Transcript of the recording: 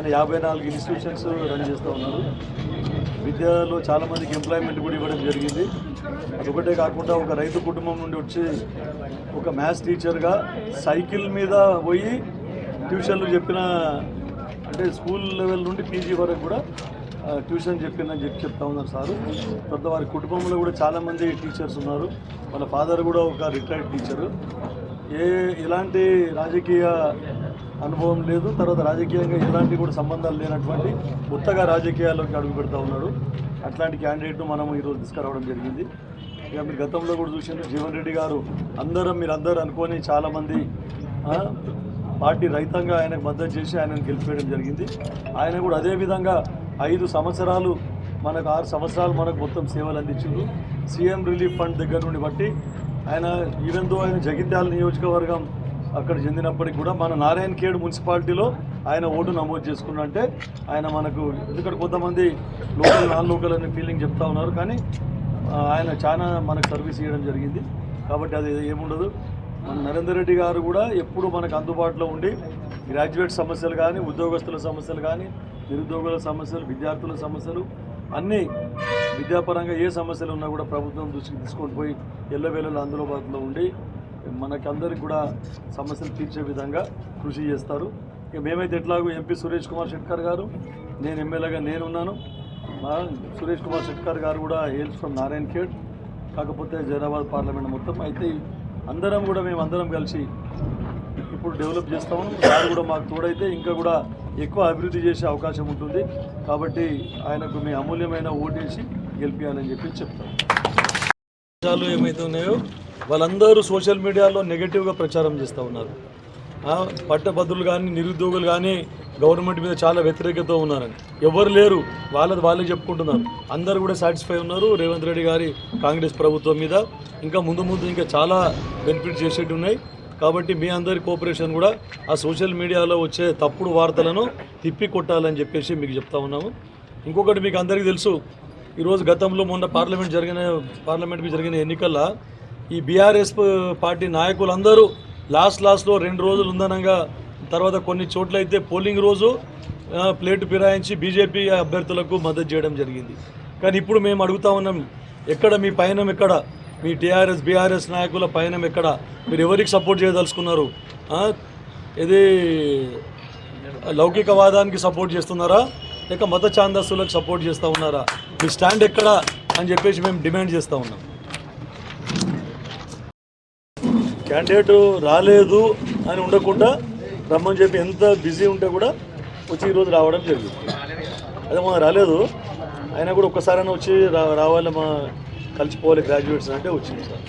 ఆయన యాభై నాలుగు ఇన్స్టిట్యూషన్స్ రన్ చేస్తూ ఉన్నారు. విద్యలో చాలామందికి ఎంప్లాయ్మెంట్ కూడా ఇవ్వడం జరిగింది. అదొకటే కాకుండా ఒక రైతు కుటుంబం నుండి వచ్చి ఒక మ్యాథ్స్ టీచర్గా సైకిల్ మీద పోయి ట్యూషన్లు చెప్పిన అంటే స్కూల్ లెవెల్ నుండి పీజీ వరకు కూడా ట్యూషన్ చెప్పిందని చెప్పి చెప్తా ఉన్నారు సారు. తర్వాత వారి కుటుంబంలో కూడా చాలామంది టీచర్స్ ఉన్నారు. వాళ్ళ ఫాదర్ కూడా ఒక రిటైర్డ్ టీచరు ఏ ఎలాంటి రాజకీయ అనుభవం లేదు. తర్వాత రాజకీయంగా ఎలాంటి కూడా సంబంధాలు లేనటువంటి కొత్తగా రాజకీయాల్లోకి అడుగు పెడతా ఉన్నాడు. అట్లాంటి క్యాండిడేట్ను మనం ఈరోజు తీసుకురావడం జరిగింది. ఇక మీరు గతంలో కూడా చూసిండ్రు. జీవన్ రెడ్డి గారు అందరం మీరు అందరూ అనుకొని చాలామంది పార్టీ రైతంగా ఆయనకు మద్దతు చేసి ఆయనను గెలిపేయడం జరిగింది. ఆయన కూడా అదే విధంగా ఐదు సంవత్సరాలు మనకు ఆరు సంవత్సరాలు మనకు మొత్తం సేవలు అందించారు సీఎం రిలీఫ్ ఫండ్ దగ్గర నుండి బట్టి ఆయన ఈవెన్ దో ఆయన జగిత్యాల నియోజకవర్గం అక్కడ చెందినప్పటికి కూడా మన నారాయణ ఖేడ్ మున్సిపాలిటీలో ఆయన ఓటు నమోదు చేసుకున్నంటే ఆయన మనకు ఎందుకంటే కొంతమంది లోకల్ నాన్ లోకల్ అనే ఫీలింగ్ చెప్తా ఉన్నారు. కానీ ఆయన చాలా మనకు సర్వీస్ ఇవ్వడం జరిగింది. కాబట్టి అది ఏముండదు. మన నరేందర్ రెడ్డి గారు కూడా ఎప్పుడు మనకు అందుబాటులో ఉండి గ్రాడ్యుయేట్ సమస్యలు కానీ ఉద్యోగస్తుల సమస్యలు కానీ నిరుద్యోగుల సమస్యలు విద్యార్థుల సమస్యలు అన్నీ విద్యాపరంగా ఏ సమస్యలు ఉన్నా కూడా ప్రభుత్వం దృష్టికి తీసుకొని పోయి ఎల్లవేళలు అందుబాటులో ఉండి మనకందరికి కూడా సమస్యలు తీర్చే విధంగా కృషి చేస్తారు. ఇక మేమైతే ఎట్లాగో ఎంపీ సురేష్ కుమార్ షెట్కర్ గారు నేను ఎమ్మెల్యేగా నేనున్నాను. మా సురేష్ కుమార్ షెట్కర్ గారు కూడా హేల్స్ ఫ్రమ్ నారాయణ ఖేడ్ కాకపోతే జైరాబాద్ పార్లమెంట్ మొత్తం. అయితే అందరం కూడా మేము అందరం కలిసి ఇప్పుడు డెవలప్ చేస్తాము. వారు కూడా మాకు తోడైతే ఇంకా కూడా ఎక్కువ అభివృద్ధి చేసే అవకాశం ఉంటుంది. కాబట్టి ఆయనకు మీ అమూల్యమైన ఓటేసి గెలిపించాలని చెప్పి చెప్తాను. ఏమైతే ఉన్నాయో వాళ్ళందరూ సోషల్ మీడియాలో నెగటివ్గా ప్రచారం చేస్తూ ఉన్నారు. పట్టభద్రులు కానీ నిరుద్యోగులు కానీ గవర్నమెంట్ మీద చాలా వ్యతిరేకత ఉన్నారని. ఎవరు లేరు వాళ్ళది వాళ్ళే చెప్పుకుంటున్నారు. అందరూ కూడా సాటిస్ఫై ఉన్నారు. రేవంత్ రెడ్డి గారి కాంగ్రెస్ ప్రభుత్వం మీద. ఇంకా ముందు ముందు ఇంకా చాలా బెనిఫిట్ చేసేవి ఉన్నాయి. కాబట్టి మీ అందరి కోఆపరేషన్ కూడా ఆ సోషల్ మీడియాలో వచ్చే తప్పుడు వార్తలను తిప్పి కొట్టాలని చెప్పేసి మీకు చెప్తా ఉన్నాము. ఇంకొకటి మీకు అందరికీ తెలుసు ఈరోజు గతంలో మొన్న పార్లమెంట్ జరిగిన పార్లమెంట్కి జరిగిన ఎన్నికల్లో ఈ బీఆర్ఎస్ పార్టీ నాయకులందరూ లాస్ట్ లాస్ట్లో రెండు రోజులు ఉందనంగా తర్వాత కొన్ని చోట్ల అయితే పోలింగ్ రోజు ప్లేటు ఫిరాయించి బీజేపీ అభ్యర్థులకు మద్దతు చేయడం జరిగింది. కానీ ఇప్పుడు మేము అడుగుతా ఉన్నాం ఎక్కడ మీ పయనం ఎక్కడ? మీ టీఆర్ఎస్ బీఆర్ఎస్ నాయకుల పయనం ఎక్కడ? మీరు ఎవరికి సపోర్ట్ చేయదలుచుకున్నారు? ఇది లౌకికవాదానికి సపోర్ట్ చేస్తున్నారా? లేక మత ఛాందస్సులకు సపోర్ట్ చేస్తూ ఉన్నారా? మీ స్టాండ్ ఎక్కడ? అని చెప్పేసి మేము డిమాండ్ చేస్తూ ఉన్నాం. క్యాండిడేట్ రాలేదు అని ఉండకుండా రమ్మని చెప్పి ఎంత బిజీ ఉంటే కూడా వచ్చి ఈరోజు రావడం జరిగింది. అదే మనం రాలేదు అయినా కూడా ఒక్కసారైనా వచ్చి రా రావాలి మా కలిసిపోవాలి గ్రాడ్యుయేట్స్ అంటే వచ్చింది సార్.